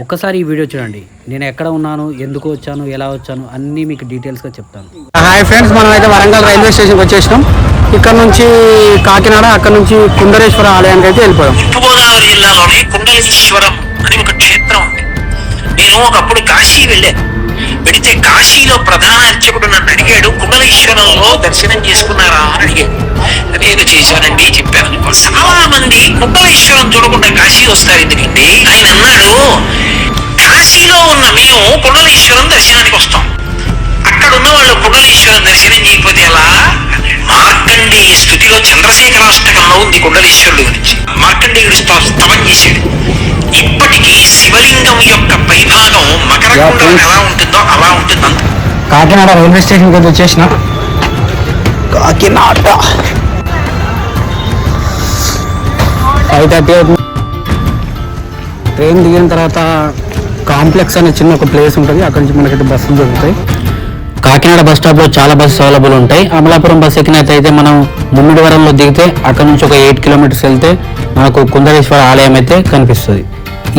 ఒక్కసారి ఈ వీడియో చూడండి. నేను ఎక్కడ ఉన్నాను ఎందుకు వచ్చాను ఎలా వచ్చాను అన్నీ మీకు డీటెయిల్స్గా చెప్తాను. హాయ్ ఫ్రెండ్స్ మనం అయితే వరంగల్ రైల్వే స్టేషన్కి వచ్చేసినాం. ఇక్కడ నుంచి కాకినాడ అక్కడ నుంచి కుందరేశ్వర ఆలయానికి అయితే వెళ్ళిపోయాం. తూర్పుగోదావరి జిల్లాలోని కుండలీశ్వరం అని ఒక క్షేత్రం ఉంది. నేను ఒకప్పుడు కాశీ వెళ్ళాను. వెళితే కాశీలో ప్రధాన అర్చకుడు నన్ను అడిగాడు కుండలీశ్వరంలో దర్శనం చేసుకున్నారా? అని అడిగాడు. నేను చేశానండి చెప్పాను. చాలా మంది కుండలీశ్వరం చూడకుండా కాశీ వస్తారు ఎందుకండి? ఆయన అన్నాడు కాశీలో ఉన్న మేము కుండలీశ్వరం దర్శనానికి వస్తాం అక్కడ ఉన్న వాళ్ళు కుండలీశ్వరం దర్శనం చేయకపోతే ఎలా? మార్కండేయ స్థుతిలో చంద్రశేఖరాష్టకంలో ఉంది కుండలీశ్వరుడు గురించి. మార్కండేయుడు స్త- స్తవం చేశాడు. ఇప్పటికీ శివలింగం యొక్క పైభాగం మకర కుండలం ఎలా ఉంటుందో అలా ఉంటుంది అంత కాకినాడ రైల్వే స్టేషన్కి అయితే వచ్చేసిన. కాకినాడ. ఫైవ్ థర్టీ అవుతుంది. ట్రైన్ దిగిన తర్వాత కాంప్లెక్స్ అనే చిన్న ఒక ప్లేస్ ఉంటుంది. అక్కడ నుంచి మనకైతే బస్సులు దొరుకుతాయి. కాకినాడ బస్ స్టాప్లో చాలా బస్సు అవైలబుల్ ఉంటాయి. అమలాపురం బస్ ఎక్కినట్టయితే మనం ముమ్మిడివరంలో దిగితే అక్కడ నుంచి ఒక ఎయిట్ కిలోమీటర్స్ వెళ్తే మనకు కుందరేశ్వర ఆలయం అయితే కనిపిస్తుంది.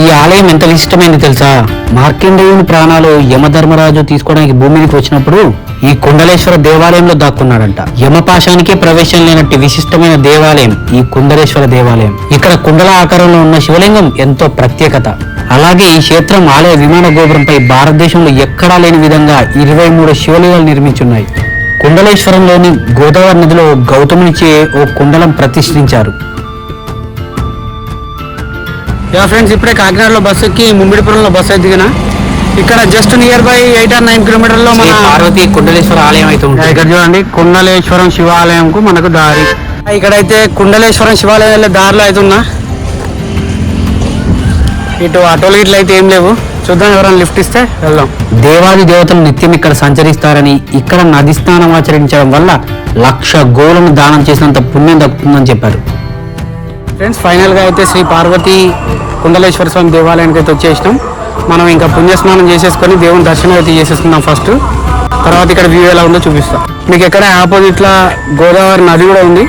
ఈ ఆలయం ఎంత విశిష్టమైంది తెలుసా? మార్కండేయుని ప్రాణాలు యమధర్మరాజు తీసుకోవడానికి భూమికి వచ్చినప్పుడు ఈ కుండలేశ్వర దేవాలయంలో దాక్కున్నాడంట. యమపాశానికే ప్రవేశం లేనట్టు విశిష్టమైన దేవాలయం ఈ కుండలేశ్వర దేవాలయం. ఇక్కడ కుండల ఆకారంలో ఉన్న శివలింగం ఎంతో ప్రత్యేకత. అలాగే ఈ క్షేత్రం ఆలయ విమాన గోపురంపై భారతదేశంలో ఎక్కడా లేని విధంగా ఇరవై మూడు శివలింగాలు నిర్మించున్నాయి. కుండలేశ్వరంలోని గోదావరి నదిలో గౌతమునిచే ఓ కుండలం ప్రతిష్ఠించారు. యా ఫ్రెండ్స్ ఇప్పుడే కాకినాడలో బస్సు ఎక్కి ముమ్మిడిపురంలో బస్సు అయితే దిగిన ఇక్కడ just near by eight or nine కిలోమీటర్లో Shri మన పార్వతి కుండలేశ్వర ఆలయం అయితే ఉంటుంది. ఇక్కడ చూడండి కుండలేశ్వరం శివాలయంకు మనకు దారి. ఇక్కడైతే కుండలేశ్వరం శివాలయం వెళ్ళే దారిలో అయితే ఉన్నా. ఇటు ఆటోలు ఇట్లా అయితే ఏం లేవు. చూద్దాం ఎవరైనా లిఫ్ట్ ఇస్తే వెళ్దాం. దేవాది దేవతలు నిత్యం ఇక్కడ సంచరిస్తారని ఇక్కడ నది స్నానం ఆచరించడం వల్ల లక్ష గోవులను దానం చేసినంత పుణ్యం దక్కుతుందని చెప్పారు. ఫ్రెండ్స్ ఫైనల్గా అయితే శ్రీ పార్వతి కుండలేశ్వర స్వామి దేవాలయానికి అయితే వచ్చేసినాం. మనం ఇంకా పుణ్యస్నానం చేసేసుకొని దేవుని దర్శనం అయితే చేసేసుకుందాం ఫస్ట్ తర్వాత ఇక్కడ వ్యూ ఎలా ఉందో చూపిస్తాం. మీకు ఎక్కడ ఆపోజిట్లో గోదావరి నది కూడా ఉంది.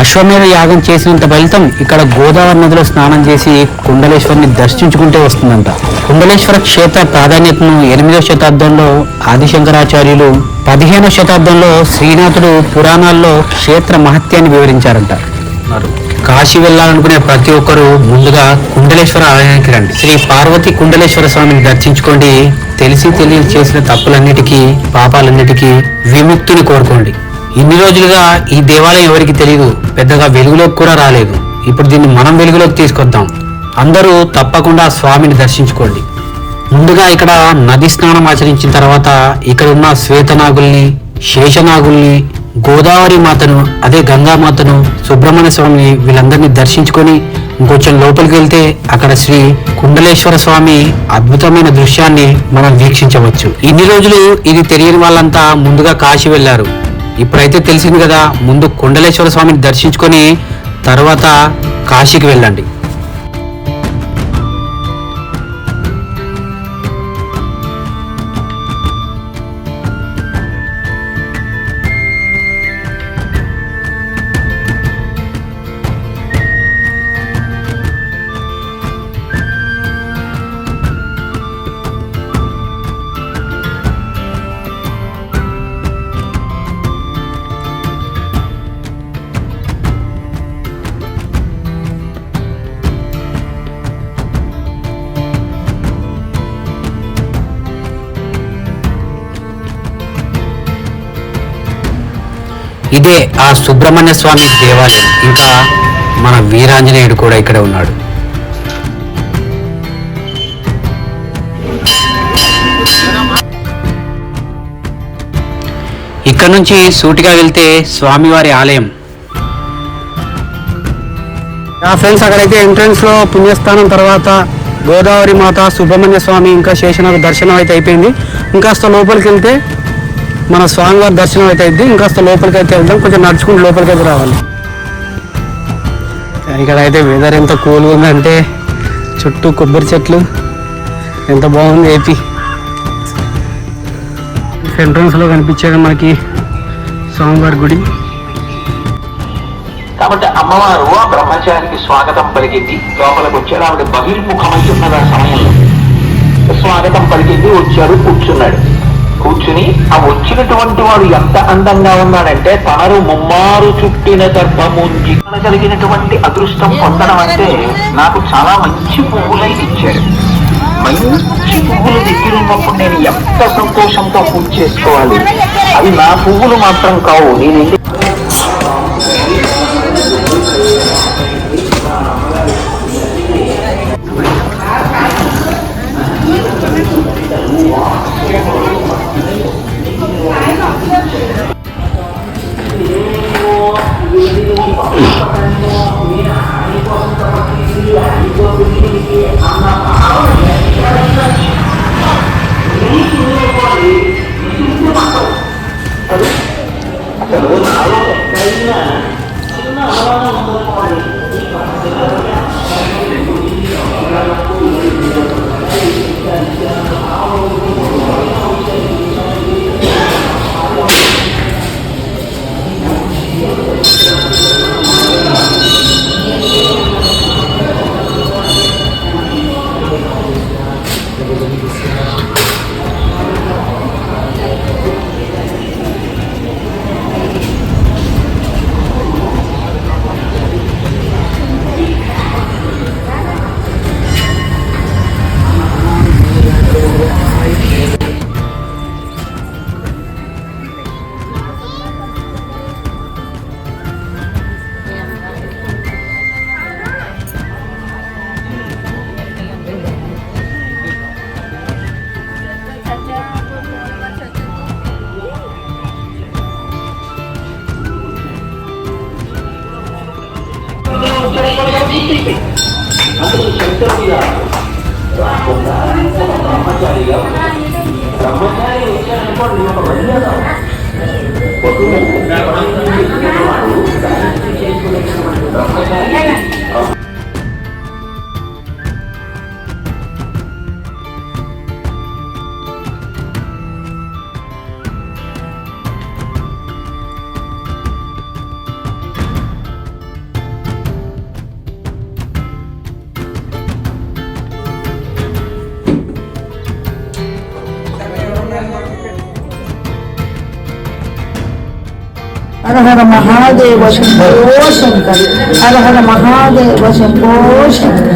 అశ్వమేధ యాగం చేసినంత ఫలితం ఇక్కడ గోదావరి నదిలో స్నానం చేసి కుండలేశ్వరిని దర్శించుకుంటే వస్తుందంట. కుండలేశ్వర క్షేత్ర ప్రాధాన్యతను ఎనిమిదవ శతాబ్దంలో ఆదిశంకరాచార్యులు పదిహేనవ శతాబ్దంలో శ్రీనాథుడు పురాణాల్లో క్షేత్ర మహత్యాన్ని వివరించారంట. కాశీ వెళ్ళాలనుకునే ప్రతి ఒక్కరూ ముందుగా కుండలేశ్వర ఆలయానికి రండి. శ్రీ పార్వతి కుండలేశ్వర స్వామిని దర్శించుకోండి. తెలిసి తెలియని చేసిన తప్పులన్నిటికీ పాపాలన్నిటికీ విముక్తిని కోరుకోండి. ఇన్ని రోజులుగా ఈ దేవాలయం ఎవరికి తెలియదు పెద్దగా వెలుగులోకి కూడా రాలేదు. ఇప్పుడు దీన్ని మనం వెలుగులోకి తీసుకొద్దాం. అందరూ తప్పకుండా స్వామిని దర్శించుకోండి. ముందుగా ఇక్కడ నది స్నానం ఆచరించిన తర్వాత ఇక్కడ ఉన్న శ్వేతనాగుల్ని శేషనాగుల్ని గోదావరి మాతను అదే గంగామాతను సుబ్రహ్మణ్య స్వామిని వీళ్ళందరినీ దర్శించుకొని ఇంకొంచెం లోపలికి వెళ్తే అక్కడ శ్రీ కుండలేశ్వర స్వామి అద్భుతమైన దృశ్యాన్ని మనం వీక్షించవచ్చు. ఇన్ని రోజులు ఇది తెలియని వాళ్ళంతా ముందుగా కాశీ వెళ్ళారు. ఇప్పుడైతే తెలిసింది కదా ముందు కుండలేశ్వర స్వామిని దర్శించుకొని తర్వాత కాశీకి వెళ్ళండి. ఇదే ఆ సుబ్రహ్మణ్య స్వామి దేవాలయం. ఇంకా మన వీరాంజనేయుడు కూడా ఇక్కడ ఉన్నాడు. ఇక్కడ నుంచి సూటిగా వెళ్తే స్వామివారి ఆలయం. ఫ్రెండ్స్ అక్కడైతే ఎంట్రన్స్లో పుణ్యస్థానం తర్వాత గోదావరి మాత సుబ్రహ్మణ్య స్వామి ఇంకా శేషనాథ దర్శనం అయితే అయిపోయింది. ఇంకాస్త లోపలికి వెళ్తే మన స్వామివారి దర్శనం అయితే అయింది ఇంకా లోపలికి అయితే వెళ్దాం కొంచెం నడుచుకుంటూ లోపలికి అయితే రావాలి. ఇక్కడ అయితే వెదర్ ఎంత కూల్గా ఉందంటే చుట్టూ కొబ్బరి చెట్లు ఎంత బాగుంది ఏపీ ఎంట్రన్స్లో కనిపించేది మనకి స్వామివారి గుడి. కాబట్టి అమ్మవారు ఆ బ్రహ్మచారికి స్వాగతం పలికింది. లోపలికి వచ్చాడు ఆవిడ బహిర్ముఖమై ఉన్నది ఆ సమయంలో. స్వాగతం పలికింది వచ్చారు కూర్చున్నాడు. కూర్చుని ఆ వచ్చినటువంటి వాడు ఎంత అందంగా ఉన్నాడంటే తనరు ముమ్మారు చుట్టిన గర్భముంచి కలిగినటువంటి అదృష్టం పొందడం అంటే నాకు చాలా మంచి పువ్వులై ఇచ్చాడు. మంచి పువ్వులు దగ్గర ఉన్నప్పుడు నేను ఎంత సంతోషంతో పూజ చేసుకోవాలి? అవి నా పువ్వులు మాత్రం కావు. నేను betul tidak? Takut ya. Sama cari, saya lima pekerja tau. Bodoh, Hara Mahadeva Shambho Shankar Hara Mahadeva Shambho Shankar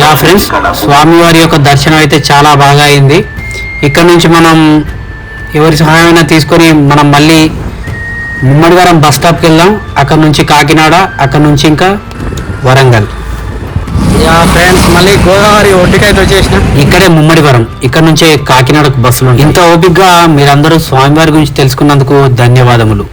yeah friends స్వామివారి యొక్క దర్శనం అయితే చాలా బాగా అయింది. ఇక్కడ నుంచి మనం ఎవరి సహాయమైనా తీసుకొని మనం మళ్ళీ ముమ్మడివరం బస్ స్టాప్కి వెళ్దాం. అక్కడ నుంచి కాకినాడ అక్కడ నుంచి ఇంకా వరంగల్. ఫ్రెండ్స్ మళ్ళీ గోదావరి ఒడ్డుకైతే వచ్చేసిన. ఇక్కడే ముమ్మడివరం. ఇక్కడ నుంచే కాకినాడకు బస్సులు. ఇంత ఓపికగా మీరందరూ స్వామివారి గురించి తెలుసుకున్నందుకు ధన్యవాదములు.